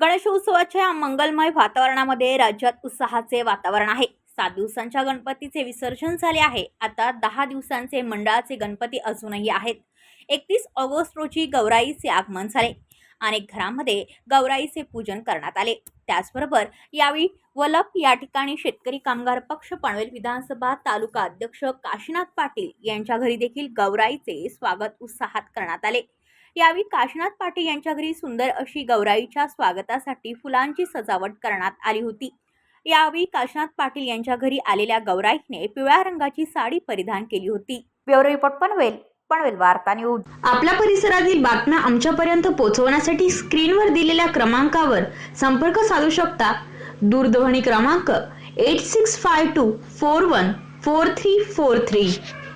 गणेशोत्सवाच्या मंगलमय वातावरणामध्ये राज्यात उत्साहाचे वातावरण आहे. सात दिवसांच्या गणपतीचे विसर्जन झाले आहे. आता दहा दिवसांचे मंडळाचे गणपती अजूनही आहेत. एकतीस ऑगस्ट रोजी गौराईचे आगमन झाले. अनेक घरांमध्ये गौराईचे पूजन करण्यात आले. त्याचबरोबर यावेळी वलप या ठिकाणी शेतकरी कामगार पक्ष पनवेल विधानसभा तालुका अध्यक्ष काशीनाथ पाटील यांच्या घरी देखील गौराईचे स्वागत उत्साहात करण्यात आले. यावेळी काशीनाथ पाटील यांच्या घरी सुंदर अशी गौराईच्या स्वागतासाठी फुलांची सजावट करण्यात आली होती. यावेळी काशीनाथ पाटील यांच्या घरी आलेल्या गौराईने पिवळ्या रंगाची साडी परिधान केली होती. ब्युरो रिपोर्ट पनवेल पनवेल वार्ता न्यूज. आपल्या परिसरातील बातम्या आमच्यापर्यंत पोहोचवण्यासाठी स्क्रीनवर दिलेल्या क्रमांकावर संपर्क साधू शकता. दूरध्वनी क्रमांक eight six five two four one four three four three